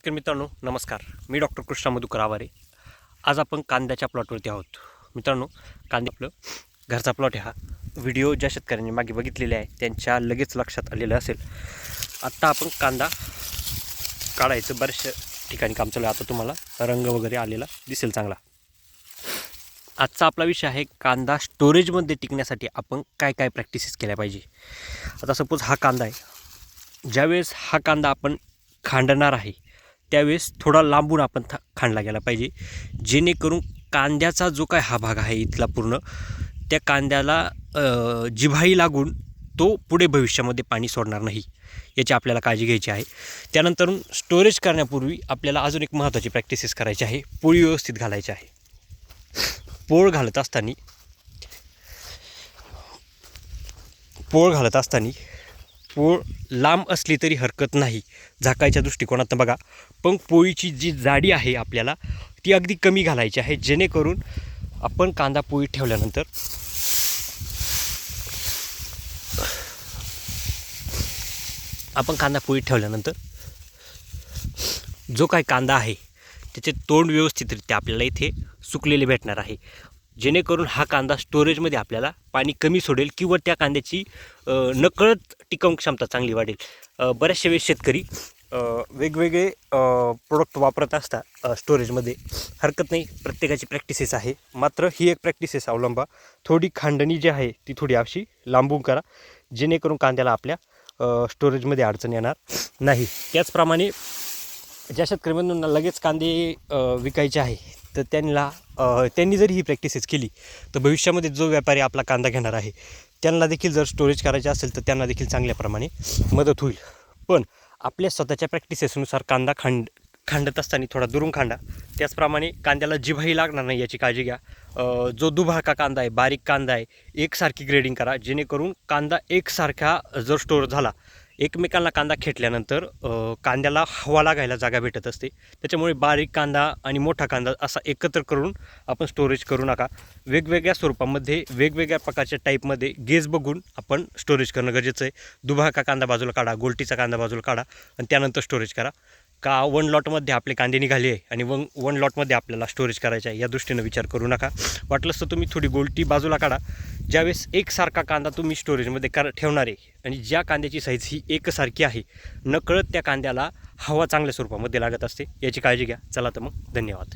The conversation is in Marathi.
शेतकरी मित्रांनो नमस्कार. मी डॉक्टर कृष्णा मधुकर आवारे. आज आपण कांद्याच्या प्लॉटवरती आहोत. मित्रांनो कांदे आपलं घरचा प्लॉट हा. व्हिडिओ ज्या शेतकऱ्यांनी मागे बघितलेले आहे त्यांच्या लगेच लक्षात आलेलं असेल. आत्ता आपण कांदा काढायचं बऱ्याचशा ठिकाणी काम चालू आहे. आता तुम्हाला रंग वगैरे आलेला दिसेल चांगला. आजचा आपला विषय आहे कांदा स्टोरेजमध्ये टिकण्यासाठी आपण काय काय प्रॅक्टिसेस केल्या पाहिजे? आता सपोज हा कांदा आहे. ज्यावेळेस हा कांदा आपण खांडणार आहे त्यावेळेस थोडा लांबून आपण था खांडला गेला पाहिजे. जेणेकरून कांद्याचा जो काय हा भाग आहे इथला पूर्ण त्या कांद्याला जिभाई लागून तो पुढे भविष्यामध्ये पाणी सोडणार नाही याची आपल्याला काळजी घ्यायची आहे. त्यानंतर स्टोरेज करण्यापूर्वी आपल्याला अजून एक महत्त्वाची प्रॅक्टिसेस करायची आहे. पोळी व्यवस्थित घालायची आहे. पोळ घालत असताना पोळ घालत असताना पोळ लांब असली तरी हरकत नाही झाकायच्या दृष्टिकोनातनं बघा. पण पोळीची जी जाडी आहे आपल्याला ती अगदी कमी घालायची आहे जेणेकरून आपण कांदा पोळी ठेवल्यानंतर आपण कांदा पोळी ठेवल्यानंतर जो काय कांदा आहे त्याचे तोंड व्यवस्थितरित्या आपल्याला इथे सुकलेले भेटणार आहे. जेणेकरून हा कांदा स्टोरेजमध्ये आपल्याला पाणी कमी सोडेल किंवा त्या कांद्याची नकळत टिकवून क्षमता चांगली वाढेल. बऱ्याचशा वेळेस शेतकरी वेगवेगळे प्रोडक्ट वापरत असतात स्टोरेजमध्ये हरकत नाही प्रत्येकाची प्रॅक्टिसेस आहे. मात्र ही एक प्रॅक्टिसेस अवलंबा. थोडी खांडणी जी आहे ती थोडी अशी लांबून करा जेणेकरून कांद्याला आपल्या स्टोरेजमध्ये अडचण येणार नाही. त्याचप्रमाणे ज्या शेतकऱ्यांना लगेच कांदे विकायचे आहे तर त्यांना त्यांनी जर ही प्रॅक्टिसेस केली तर भविष्यामध्ये जो व्यापारी आपला कांदा घेणार आहे त्यांना देखील जर स्टोरेज करायचे असेल तर त्यांना देखील चांगल्याप्रमाणे मदत होईल. पण आपल्या स्वतःच्या प्रॅक्टिसेसनुसार कांदा खांड खांडत असताना थोडा दुरून खांडा. त्याचप्रमाणे कांद्याला जिभाही लागणार नाही याची काळजी घ्या. जो दुभाका कांदा आहे बारीक कांदा आहे एकसारखी ग्रेडिंग करा. जेणेकरून कांदा एकसारखा जर स्टोअर झाला एकमेकांना कांदा खेटल्यानंतर कांद्याला हवा लागायला जागा भेटत असते. त्याच्यामुळे बारीक कांदा आणि मोठा कांदा असा एकत्र करून आपण स्टोरेज करू नका. वेगवेगळ्या स्वरूपामध्ये वेगवेगळ्या प्रकारच्या टाईपमध्ये गेज बघून आपण स्टोरेज करणं गरजेचं आहे. दुभाका कांदा बाजूला काढा गोलटीचा कांदा बाजूला काढा आणि त्यानंतर स्टोरेज करा. का वन लॉटमध्ये आपले कांदे निघाले आहे आणि वन वन लॉटमध्ये आपल्याला स्टोरेज करायचं आहे या दृष्टीनं विचार करू नका. वाटलंच तर तुम्ही थोडी गोलटी बाजूला काढा. ज्यावेळेस एकसारखा कांदा तुम्ही स्टोरेजमध्ये कर ठेवणार आहे आणि ज्या कांद्याची साईज ही एकसारखी आहे नकळत त्या कांद्याला हवा चांगल्या स्वरूपामध्ये लागत असते याची काळजी घ्या. चला तर मग धन्यवाद.